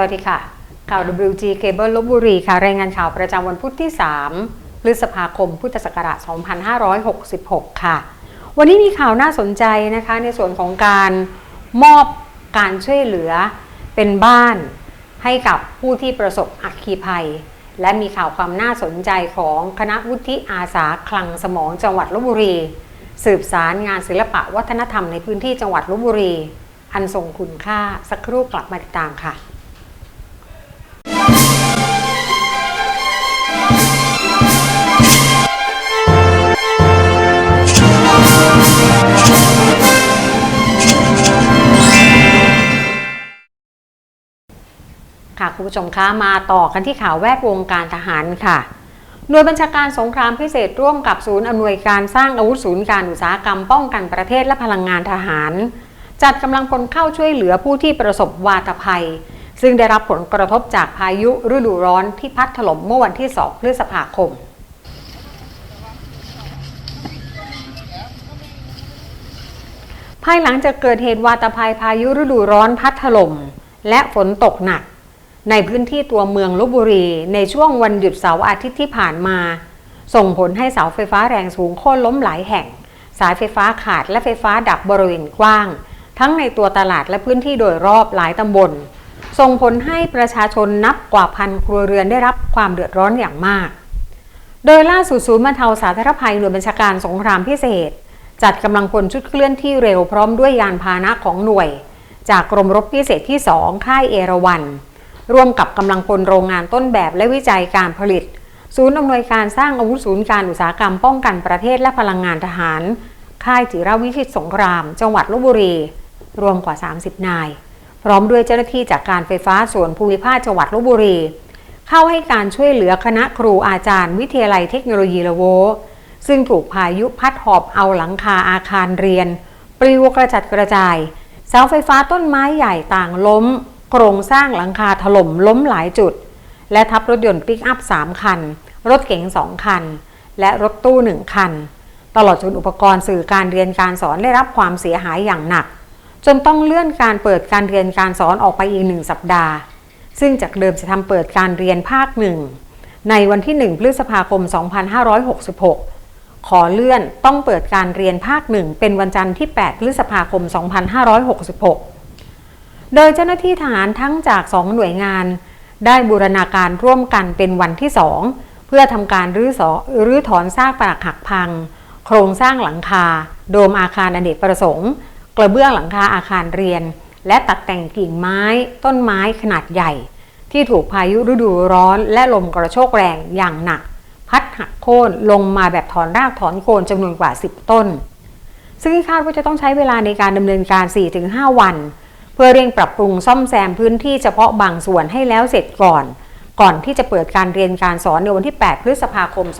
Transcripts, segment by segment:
วัสดีค่ะ ข่าว WG Cable ลบบุรีค่ะ รายงานข่าวประจำวันพุธที่ 3 พฤษภาคม พุทธศักราช 2566 ค่ะ วันนี้มีข่าวน่าสนใจนะคะ ในส่วนของการมอบการช่วยเหลือเป็นบ้านให้กับผู้ที่ประสบอัคคีภัย และมีข่าวความน่าสนใจของคณะวุฒิอาสาคลังสมองจังหวัดลบบุรี สืบสารงานศิลปะวัฒนธรรมในพื้นที่จังหวัดลบบุรี อันทรงคุณค่าสักครู่กลับมาติดตามค่ะ ผู้ชมคะมาต่อกันที่ข่าวแวดวงการทหารค่ะหน่วยบัญชาการสงครามพิเศษร่วมกับศูนย์อำนวยการสร้างอาวุธศูนย์การอุตสาหกรรมป้องกันประเทศและพลังงานทหาร จัดกำลังพลเข้าช่วยเหลือผู้ที่ประสบวาตภัย ซึ่งได้รับผลกระทบจากพายุฤดูร้อนที่พัดถล่มเมื่อวันที่ 2 พฤษภาคมภายหลังจากเกิดเหตุวาตภัยพายุฤดูร้อนพัดถล่มและฝนตกหนัก ในพื้นที่ตัวเมืองลบบุรี ในช่วงวันหยุดเสาร์อาทิตย์ที่ผ่านมา ส่งผลให้เสาไฟฟ้าแรงสูงโค่นล้มหลายแห่ง สายไฟฟ้าขาดและไฟฟ้าดับบริเวณกว้าง ทั้งในตัวตลาดและพื้นที่โดยรอบหลายตำบล ส่งผลให้ประชาชนนับกว่าพันครัวเรือนได้รับความเดือดร้อนอย่างมาก โดยล่าสุดศูนย์บรรเทาสาธารณภัยหน่วยบัญชาการสงครามพิเศษ จัดกำลังพลชุดเคลื่อนที่เร็วพร้อมด้วยยานพาหนะของหน่วย จากกรมรบพิเศษที่ 2 ค่ายเอราวัน ร่วมกับกำลังพลโรงงานต้นแบบและวิจัยการผลิต ศูนย์อำนวยการสร้างอาวุธศูนย์การอุตสาหกรรมป้องกันประเทศและพลังงานทหาร ค่ายจิรวิชิตสงคราม จังหวัดลบบุรี รวมกว่า 30 นาย พร้อมด้วยเจ้าหน้าที่จากการไฟฟ้าส่วนภูมิภาคจังหวัดลบบุรี เข้าให้การช่วยเหลือคณะครูอาจารย์ วิทยาลัยเทคโนโลยีละโว ซึ่งถูกพายุพัดหอบเอาหลังคาอาคารเรียน ปลิวกระจัดกระจาย เสาไฟฟ้าต้นไม้ใหญ่ต่างล้ม โครงสร้างหลังคาถล่มล้มหลายจุด และทับรถยนต์ปิกอัพ 3 คัน รถเก๋ง 2 คัน และรถตู้ 1 คัน ตลอดจนอุปกรณ์สื่อการเรียนการสอนได้รับความเสียหายอย่างหนัก จนต้องเลื่อนการเปิดการเรียนการสอนออกไปอีกหนึ่งสัปดาห์ ซึ่งจากเดิมจะทำเปิดการเรียนภาคหนึ่งในวันที่ 1 พฤษภาคม 2566ขอเลื่อนต้องเปิดการเรียนภาคหนึ่งเป็นวันจันทร์ที่ 8 พฤษภาคม 2566 โดยเจ้าหน้าที่ทหารทั้งจาก2หน่วยงาน ได้บูรณาการร่วมกันเป็นวันที่2เพื่อทำการรื้อสอรื้อถอนซากปรักหักพัง โครงสร้างหลังคา โดมอาคารอเนกประสงค์ กระเบื้องหลังคาอาคารเรียน และตัดแต่งกิ่งไม้ ต้นไม้ขนาดใหญ่ ที่ถูกพายุฤดูร้อนและลมกระโชกแรงอย่างหนัก พัดหักโค่นลงมาแบบถอนรากถอนโคนจำนวนกว่า 10 ต้น ซึ่งคาดว่าจะต้องใช้เวลาในการดำเนินการ 4-5 วัน พื่อเร่งปรับปรุงซ่อมแซมพื้นที่เฉพาะบางส่วนให้แล้วเสร็จก่อน ก่อนที่จะเปิดการเรียนการสอนในวันที่ 8 พฤษภาคม 2566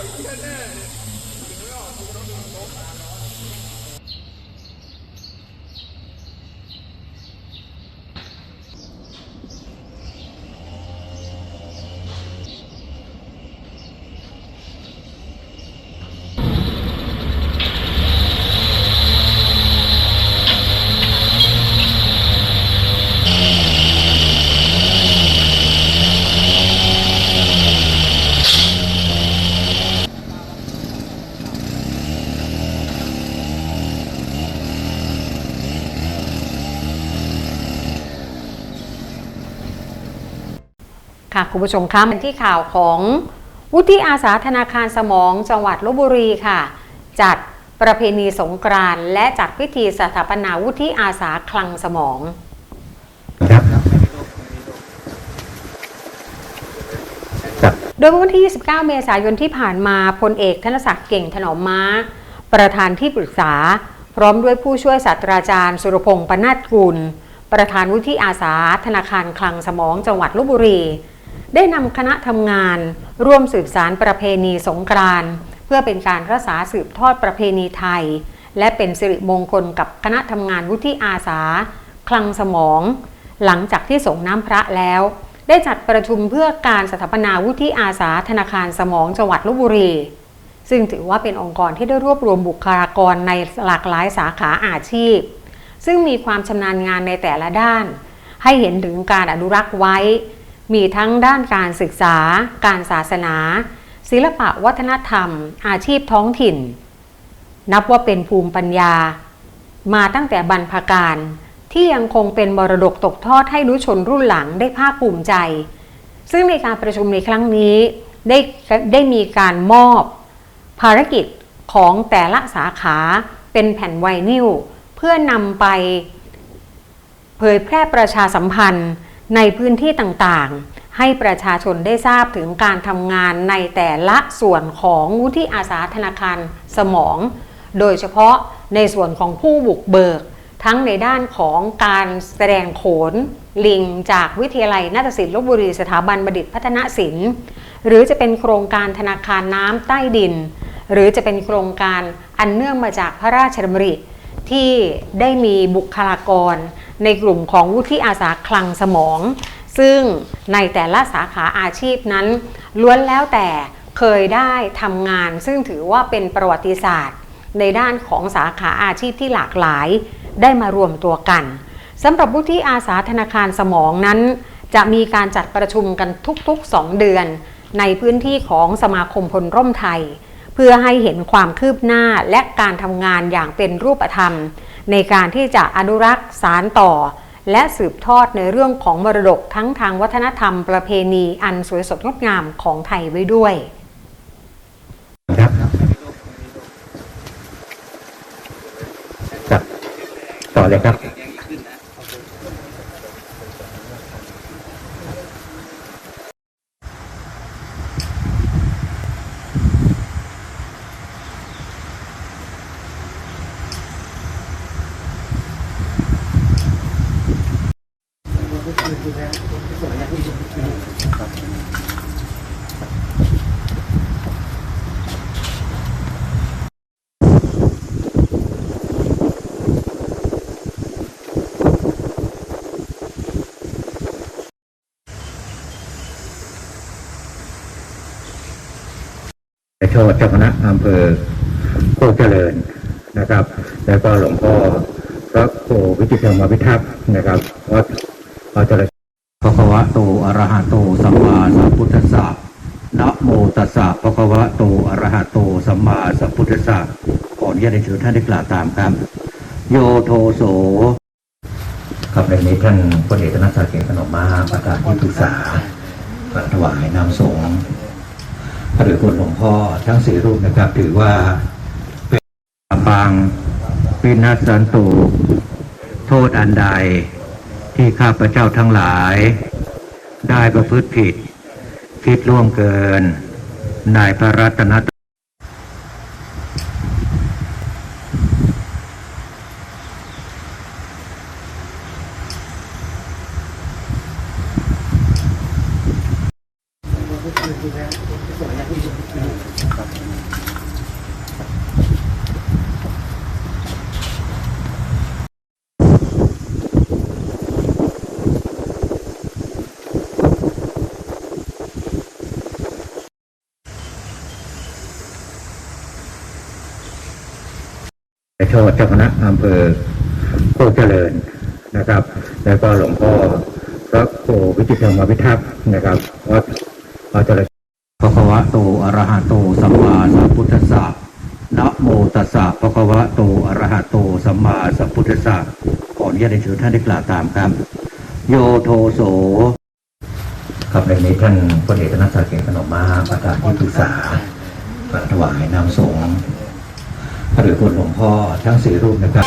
out. You got that. ค่ะคุณผู้ชมคะมาที่ข่าวของวุฒิอาสาธนาคารสมองจังหวัดลบบุรีค่ะ จัดประเพณีสงกรานต์และจัดพิธีสถาปนาวุฒิอาสาคลังสมองครับครับโดยเมื่อวันที่ 29 เมษายนที่ผ่านมาพลเอกธนศักดิ์เก่งถนอมม้า ประธานที่ปรึกษา พร้อมด้วยผู้ช่วยศาสตราจารย์ สุรพงศ์ปนาตกุล ประธานวุฒิอาสา ธนาคารคลังสมองจังหวัดลบบุรี ได้นำคณะทำงาน ร่วมสืบสารประเพณีสงกรานต์เพื่อเป็นการรักษาสืบทอดประเพณีไทย และเป็นสิริมงคลกับคณะทำงานวุฒิอาสา คลังสมอง หลังจากที่ส่งน้ำพระแล้ว ได้จัดประชุมเพื่อการสถาปนาวุฒิอาสาธนาคารสมองจังหวัดลบบุรี ซึ่งถือว่าเป็นองค์กรที่ได้รวบรวมบุคลากรในหลากหลายสาขาอาชีพ ซึ่งมีความชำนาญงานในแต่ละด้าน ให้เห็นถึงการอนุรักษ์ไว้ มีทั้งด้านการศึกษา การศาสนา ศิลปะวัฒนธรรม อาชีพท้องถิ่น นับว่าเป็นภูมิปัญญา มาตั้งแต่บรรพการที่ยังคงเป็นมรดกตกทอดให้รู้ชนรุ่นหลังได้ภาคภูมิใจ ซึ่งในการประชุมในครั้งนี้ได้ได้มีการมอบภารกิจของแต่ละสาขาเป็นแผ่นไวนิลเพื่อนำไป เผยแพร่ประชาสัมพันธ์ ในพื้นที่ต่างๆ ให้ประชาชนได้ทราบถึงการทำงานในแต่ละส่วนของวุฒิอาสาธนาคารสมอง โดยเฉพาะในส่วนของผู้บุกเบิก ทั้งในด้านของการแสดงโขน ลิงจากวิทยาลัยนาฏศิลป์ลบบุรีสถาบันบัณฑิตพัฒนศิลป์ หรือจะเป็นโครงการธนาคารน้ำใต้ดิน หรือจะเป็นโครงการอันเนื่องมาจากพระราชดำริที่ได้มีบุคลากร ในกลุ่มของวุฒิอาสาคลังสมอง ซึ่งในแต่ละสาขาอาชีพนั้น ล้วนแล้วแต่เคยได้ทำงาน ซึ่งถือว่าเป็นประวัติศาสตร์ ในด้านของสาขาอาชีพที่หลากหลาย ได้มารวมตัวกันสำหรับวุฒิอาสาธนาคารสมองนั้น จะมีการจัดประชุมกันทุกๆ 2 เดือน ในพื้นที่ของสมาคมพลร่มไทย เพื่อให้เห็นความคืบหน้าและการทำงานอย่างเป็นรูปธรรม ในการที่จะอนุรักษ์สารต่อ และสืบทอดในเรื่องของมรดกทั้งทางวัฒนธรรมประเพณีอันสวยสดงดงามของไทยไว้ด้วยครับครับต่อเลยครับ โชดเจ้าคณะอำเภอโคกเจริญนะครับ แล้วก็หลวงพ่อพระโควิจิตรธรรมพิทักษ์นะครับวัดเราจะภะคะวะโตอรหะโตสัมมาสัมพุทธัสสะนะโมตัสสะภะคะวะโตอรหะโตสัมมาสัมพุทธัสสะขออนุญาตในถือท่านได้กล่าวตามครับโยโทโสครับในนี้ท่านพลเอกธนศักดิ์เกียรติขนมมาประธานที่ปรึกษาถวายนำสงฆ์ หรือคุณหลวงพ่อทั้งสี่รูปนะครับ ถือว่าเปังปินัสสันตุโทษอันใด ที่ข้าพเจ้าทั้งหลาย ได้ประพฤติผิด คิดล่วงเกิน นายพระรัตนตรัย โชดเจ้าคณะอำเภอโคกเจริญนะครับ แล้วก็หลวงพ่อพระโควิจิตรธรรมพิทักษ์นะครับวัดเราจะภะคะวะโตอรหะโตสัมมาสัมพุทธัสสะนะโมตัสสะภะควะโตอรหะโตสัมมาสัมพุทธัสสะขออนุญาตในถือท่านได้กล่าวตามครับ โยโทโสครับในนี้ท่านพลเอกนักษาเกตขนมมาประธานที่ปรึกษาถวายนำสงฆ์ หรือคุณหลวงพ่อทั้งสี่รูปนะครับ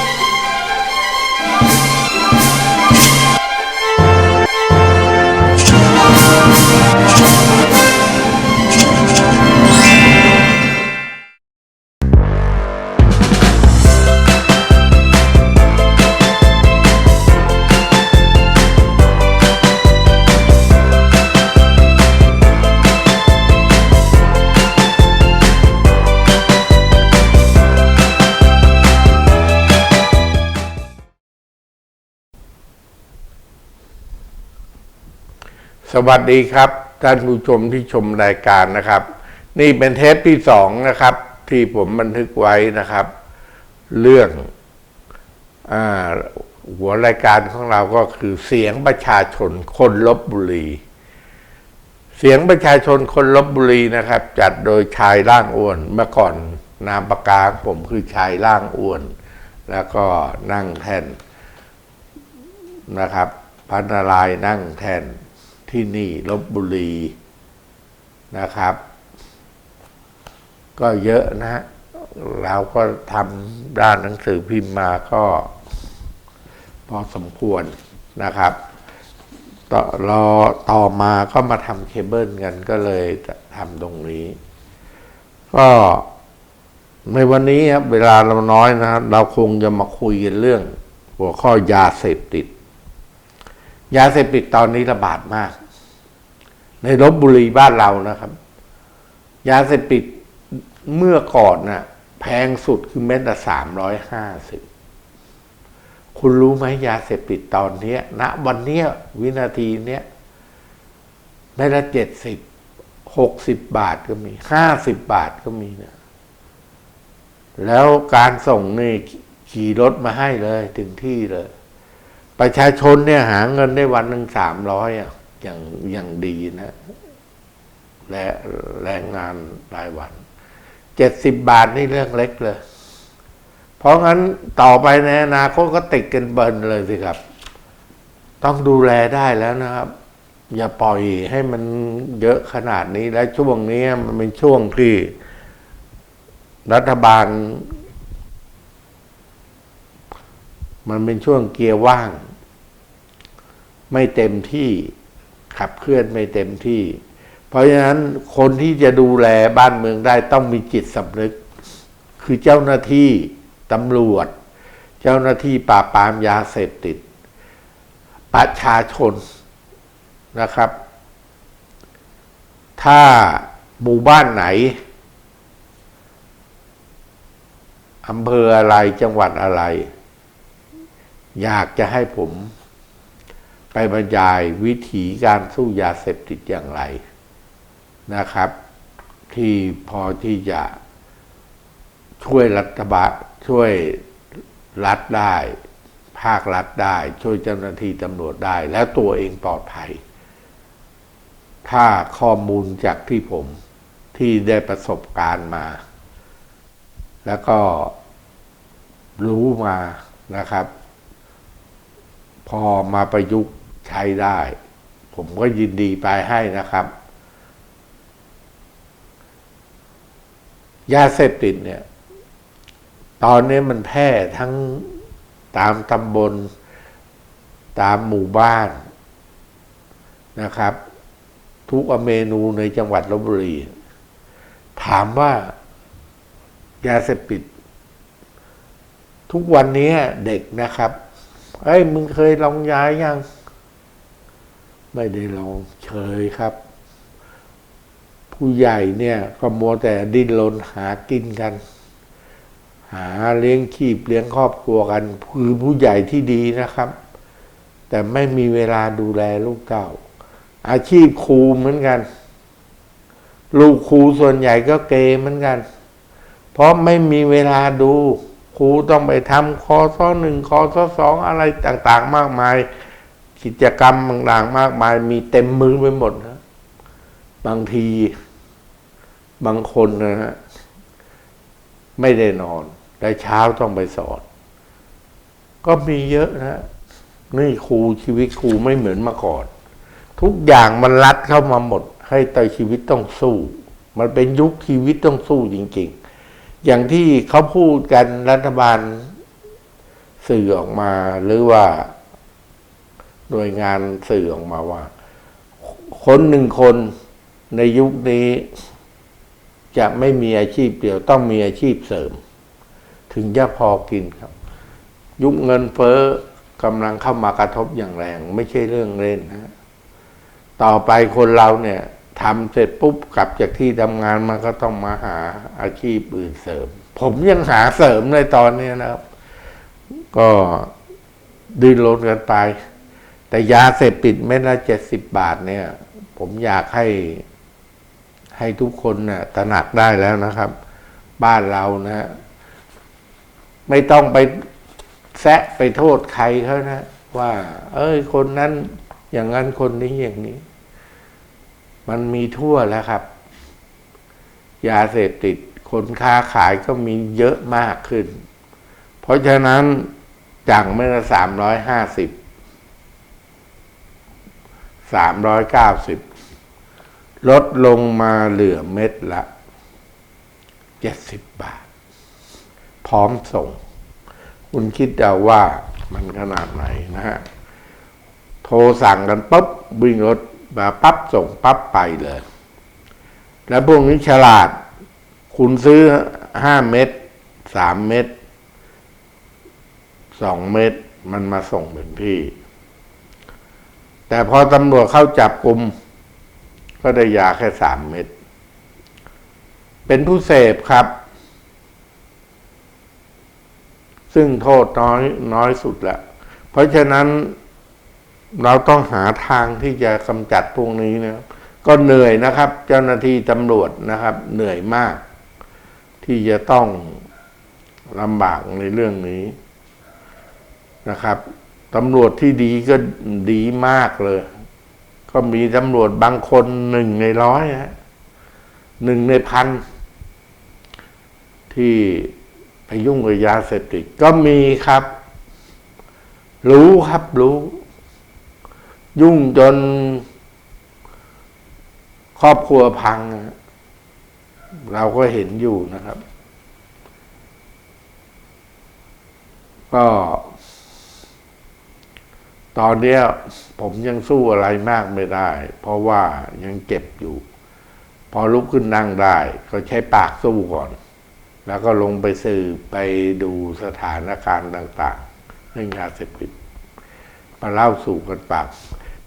สวัสดีครับ ท่านผู้ชมที่ชมรายการนะครับ นี่เป็นเทปที่สองนะครับ ที่ผมบันทึกไว้นะครับ เรื่องอหัวรายการของเราก็คือเสียงประชาชนคนลบบุรี เสียงประชาชนคนลบบุรีนะครับ จัดโดยชายร่างอ้วนเมื่อก่อนนามปากกาผมคือชายร่างอ้วน แล้วก็นั่งแท่นนะครับ พันนารายนั่งแทน ที่นี่ลบบุรีนะครับ ก็เยอะนะฮะเราก็ทำด้านหนังสือพิมพ์มาก็ พอสมควรนะครับต่อรอต่อมาก็มาทำเคเบิลกันก็เลยทำตรงนี้ ก็ในวันนี้ครับเวลาเราน้อยนะครับเราคงจะมาคุยกันเรื่อง หัวข้อยาเสพติด ยาเสพติดตอนนี้ระบาดมาก ในลบบุรีบ้านเรานะครับ ยาเสพติดเมื่อก่อนน่ะ แพงสุดคือเม็ดละสามร้อยห้าสิบคุณรู้ไหมยาเสพติดตอนนี้ณวันเนี้ยวินาทีเนี้ยเม็ดละเจ็ดสิบหกสิบบาทก็มีห้าสิบบาทก็มีนะแล้วการส่งนี่ขี่รถมาให้เลย ถึงที่เลย ประชาชนเนี่ยหาเงินได้วันหนึ่งสามร้อยอะ อย่างอย่างดีนะและแรงงานรายวันเจ็ดสิบบาทนี่เรื่องเล็กเลย เพราะงั้นต่อไปในอนาคตก็ติดกันเบินเลยสิครับ ต้องดูแลได้แล้วนะครับ อย่าปล่อยให้มันเยอะขนาดนี้และช่วงนี้มันเป็นช่วงที่รัฐบาล มันเป็นช่วงเกียร์ว่าง ไม่เต็มที่ ขับเคลื่อนไม่เต็มที่ เพราะฉะนั้นคนที่จะดูแลบ้านเมืองได้ต้องมีจิตสำนึก คือเจ้าหน้าที่ตำรวจ เจ้าหน้าที่ปราบปรามยาเสพติด ประชาชนนะครับ ถ้าหมู่บ้านไหนอำเภออะไรจังหวัดอะไร อยากจะให้ผม ไปบรรยายวิธีการสู้ยาเสพติดอย่างไรนะครับ ที่พอที่จะช่วยรัฐบาลช่วยรัฐได้ ภาครัฐได้ ช่วยเจ้าหน้าที่ตำรวจได้ แล้วตัวเองปลอดภัย ถ้าข้อมูลจากที่ผมที่ได้ประสบการณ์มา แล้วก็รู้มานะครับ พอมาประยุกต์ ใช้ได้ ผมก็ยินดีไปให้นะครับ ยาเสพติดเนี่ย ตอนนี้มันแพร่ทั้งตามตำบล ตามหมู่บ้านนะครับ ทุกเมนูในจังหวัดลบบุรี ถามว่ายาเสพติด ทุกวันนี้เด็กนะครับ เอ้ยมึงเคยลองย้ายยัง ไม่ได้ลองเฉยครับ ผู้ใหญ่เนี่ยก็มัวแต่ดิ้นรนหากินกัน หาเลี้ยงชีพเลี้ยงครอบครัวกันคือผู้ใหญ่ที่ดีนะครับ แต่ไม่มีเวลาดูแลลูกเต้าอาชีพครูเหมือนกัน ลูกครูส่วนใหญ่ก็เกย์เหมือนกัน เพราะไม่มีเวลาดูครูต้องไปทำคอซ้อหนึ่งคอซ้อสองอะไรต่าง ๆ มากมาย กิจกรรมต่างๆมากมายมีเต็มมือไปหมดนะ บางทีบางคนนะฮะไม่ได้นอน แต่เช้าต้องไปสอนก็มีเยอะนะนี่ครูชีวิตครูไม่เหมือนเมื่อก่อน ทุกอย่างมันรัดเข้ามาหมด ให้ต่ชีวิตต้องสู้ มันเป็นยุคชีวิตต้องสู้จริง ๆ อย่างที่เขาพูดกันรัฐบาลสื่อออกมาหรือว่า หน่วยงานสื่อออกมาว่า คนหนึ่งคนในยุคนี้จะไม่มีอาชีพเดียว ต้องมีอาชีพเสริม ถึงจะพอกินครับ ยุคเงินเฟ้อกำลังเข้ามากระทบอย่างแรง ไม่ใช่เรื่องเล่นนะต่อไปคนเราเนี่ยทำเสร็จปุ๊บกลับจากที่ทำงานมันก็ต้องมาหาอาชีพอื่นเสริม ผมยังหาเสริมในตอนนี้นะครับ ก็ดิ้นรนกันไป แต่ยาเสพติดเม็ดละเจ็ดสิบบาทเนี่ย ผมอยากให้ให้ทุกคนน่ะตระหนักได้แล้วนะครับ บ้านเรานะไม่ต้องไปแซะไปโทษใครเขานะ ว่า เอ้ย คนนั้นอย่างนั้นคนนี้อย่างนี้ มันมีทั่วแล้วครับ ยาเสพติด คนค้าขายก็มีเยอะมากขึ้น เพราะฉะนั้นจากเมื่อสามร้อยห้าสิบ สามร้อยเก้าสิบลดลงมาเหลือเม็ดละเจ็ดสิบบาท พร้อมส่ง คุณคิดเอาว่ามันขนาดไหนนะฮะ โทรสั่งกันปุ๊บวิ่งรถมาปั๊บส่งปั๊บไปเลย แล้วพวกนี้ฉลาด คุณซื้อห้าเม็ดสามเม็ดสองเม็ดมันมาส่งถึงที่ แต่พอตำรวจเข้าจับกลุ่มก็ได้ยาแค่สามเม็ด เป็นผู้เสพครับ ซึ่งโทษน้อยน้อยสุดแล้วเพราะฉะนั้นเราต้องหาทางที่จะกำจัดพวกนี้นะก็เหนื่อยนะครับ เจ้าหน้าที่ตำรวจนะครับ เหนื่อยมาก ที่จะต้องลำบากในเรื่องนี้นะครับ ตำรวจที่ดีก็ดีมากเลย ก็มีตำรวจบางคนหนึ่งในร้อยฮะหนึ่งในพัน ที่ไปยุ่งกับยาเสพติดก็มีครับ รู้ครับรู้ ยุ่งจน ครอบครัวพังนะเราก็เห็นอยู่นะครับ ก็ ตอนเนี้ยผมยังสู้อะไรมากไม่ได้ เพราะว่ายังเจ็บอยู่ พอลุกขึ้นนั่งได้ ก็ใช้ปากสู้ก่อน แล้วก็ลงไปสืบไปดูสถานการณ์ต่างๆเรื่องยาเสพติดมาเล่าสู่กันปาก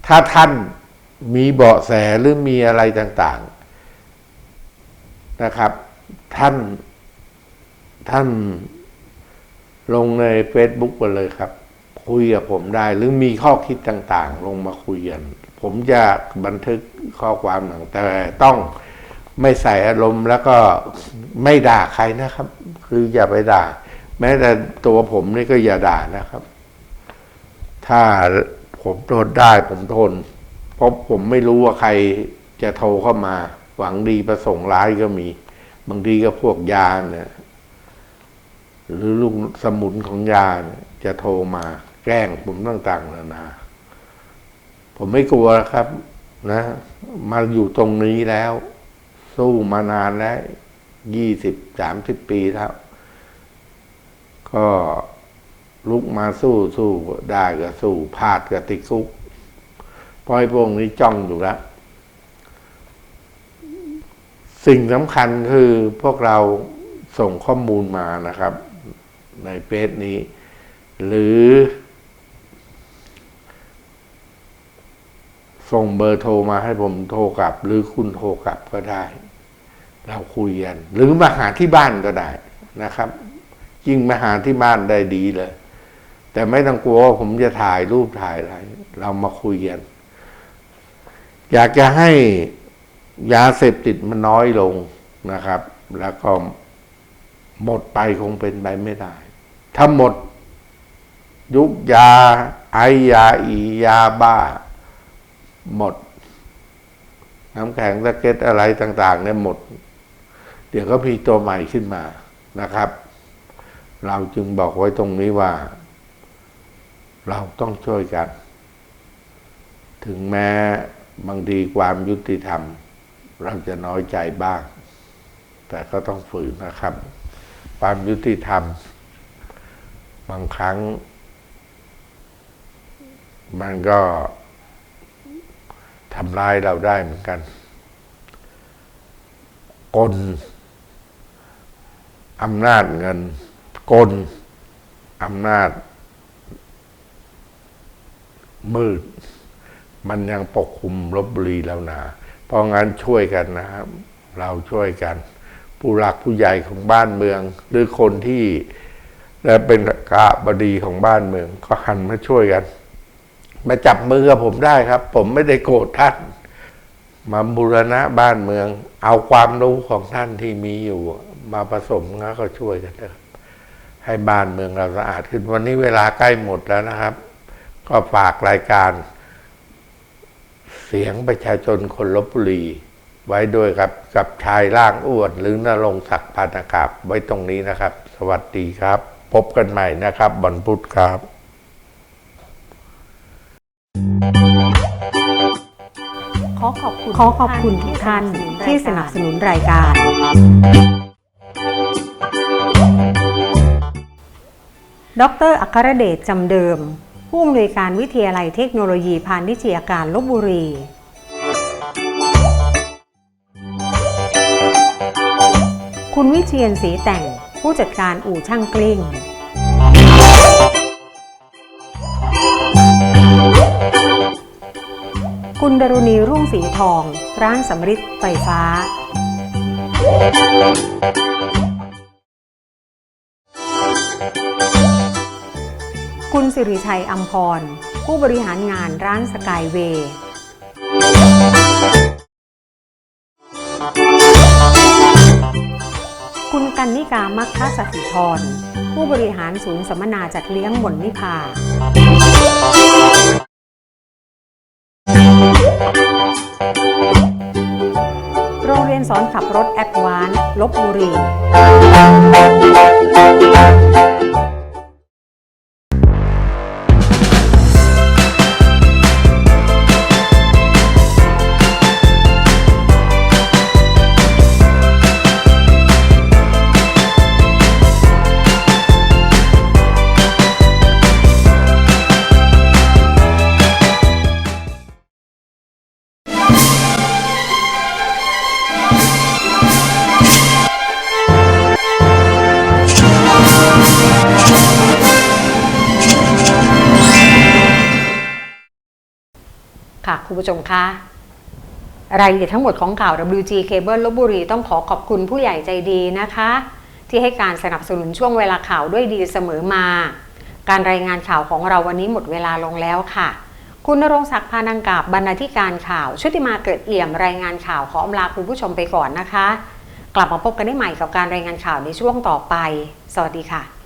ถ้าท่านมีเบาะแสหรือมีอะไรต่างๆนะครับ ท่านท่านลงใน Facebook ไปเลยครับ คุยกับผมได้หรือมีข้อคิดต่างๆ ลงมาคุยกัน ผมจะบันทึกข้อความหนังแต่ต้องไม่ใส่อารมณ์แล้วก็ไม่ด่าใครนะครับ คืออย่าไปด่า แม้แต่ตัวผมนี่ก็อย่าด่านะครับ ถ้าผมทนได้ผมทน เพราะผมไม่รู้ว่าใครจะโทรเข้ามา หวังดีประสงค์ร้ายก็มี บางทีก็พวกยาเนี่ยหรือลูกสมุนของยาจะโทรมา แกล้งผมต่างๆนานาผมไม่กลัวครับ นะ มาอยู่ตรงนี้แล้ว สู้มานานแล้วยี่สิบสามสิบปีแล้ว ก็ลุกมาสู้สู้ได้ก็สู้พลาดก็ติดคุกพอ้พวกนี้จ้องอยู่แล้วสิ่งสำคัญคือพวกเราส่งข้อมูลมานะครับ ในเฟซนี้ หรือ ส่งเบอร์โทรมาให้ผมโทรกลับ หรือคุณโทรกลับก็ได้ เราคุยกัน หรือมาหาที่บ้านก็ได้นะครับ ยิ่งมาหาที่บ้านได้ดีเลย แต่ไม่ต้องกลัวว่าผมจะถ่ายรูปถ่ายอะไร เรามาคุยกันอยากจะให้ยาเสพติดมันน้อยลงนะครับ แล้วก็หมดไปคงเป็นไปไม่ได้ ถ้าหมด ยุคยาไอยาอียาบ้า หมด น้ำแข็งสะเก็ดอะไรต่าง ๆ เนี่ยหมด เดี๋ยวก็มีตัวใหม่ขึ้นมานะครับ เราจึงบอกไว้ตรงนี้ว่า เราต้องช่วยกัน ถึงแม้บางทีความยุติธรรม เราจะน้อยใจบ้าง แต่ก็ต้องฝืนนะครับ ความยุติธรรม บางครั้ง มันก็ ทำร้ายเราได้เหมือนกัน กลอำนาจเงิน กลอำนาจ มืด มันยังปกคลุมลบบุรีแล้วนะเพราะงั้นช่วยกันนะครับ เราช่วยกัน ผู้หลักผู้ใหญ่ของบ้านเมือง หรือคนที่และเป็นกาบดีของบ้านเมือง ก็หันมาช่วยกัน มาจับมือกับผมได้ครับ ผมไม่ได้โกรธท่าน มาบูรณะบ้านเมือง เอาความรู้ของท่านที่มีอยู่ มาผสมแล้วก็ช่วยกันนะครับให้บ้านเมืองเราสะอาดขึ้นวันนี้เวลาใกล้หมดแล้วนะครับ ก็ฝากรายการ เสียงประชาชนคนลบบุรีไว้ด้วยครับ กับชายร่างอ้วนหรือนรงศักดิ์พันธกาบไว้ตรงนี้นะครับ สวัสดีครับ พบกันใหม่นะครับวันพุธครับ ขอขอบคุณขอขอบคุณทุกท่านที่สนับสนุนรายการ ดรอัครเดชจำเดิม ผู้อำนวยการวิทยาลัยเทคโนโลยีพาณิชยการลบบุรี คุณวิเชียนสีแต่งผู้จัดการอู่ช่างกลิ้ง คุณดรุณีรุ่งสีทอง ร้านสำริดไฟฟ้า คุณสิริชัยอัมพร ผู้บริหารงานร้านสกายเวย์คุณกันนิกามัคคสถิธรผู้บริหารศูนย์สัมมนาจัดเลี้ยงบนนิพา โรงเรียนสอนขับรถแอดวานลบบุรี ค่ะ คุณผู้ชมคะรายละเอียดทั้งหมดของข่าว WG Cable ลบบุรีต้องขอขอบคุณผู้ใหญ่ใจดีนะคะ ที่ให้การสนับสนุนช่วงเวลาข่าวด้วยดีเสมอมา การรายงานข่าวของเราวันนี้หมดเวลาลงแล้วค่ะ คุณณรงศักดิ์พานังกาบบรรณาธิการข่าวชุติมาเกิดเอี่ยมรายงานข่าวขออำลาคุณผู้ชมไปก่อนนะคะ กลับมาพบกันได้ใหม่กับการรายงานข่าวในช่วงต่อไป สวัสดีค่ะ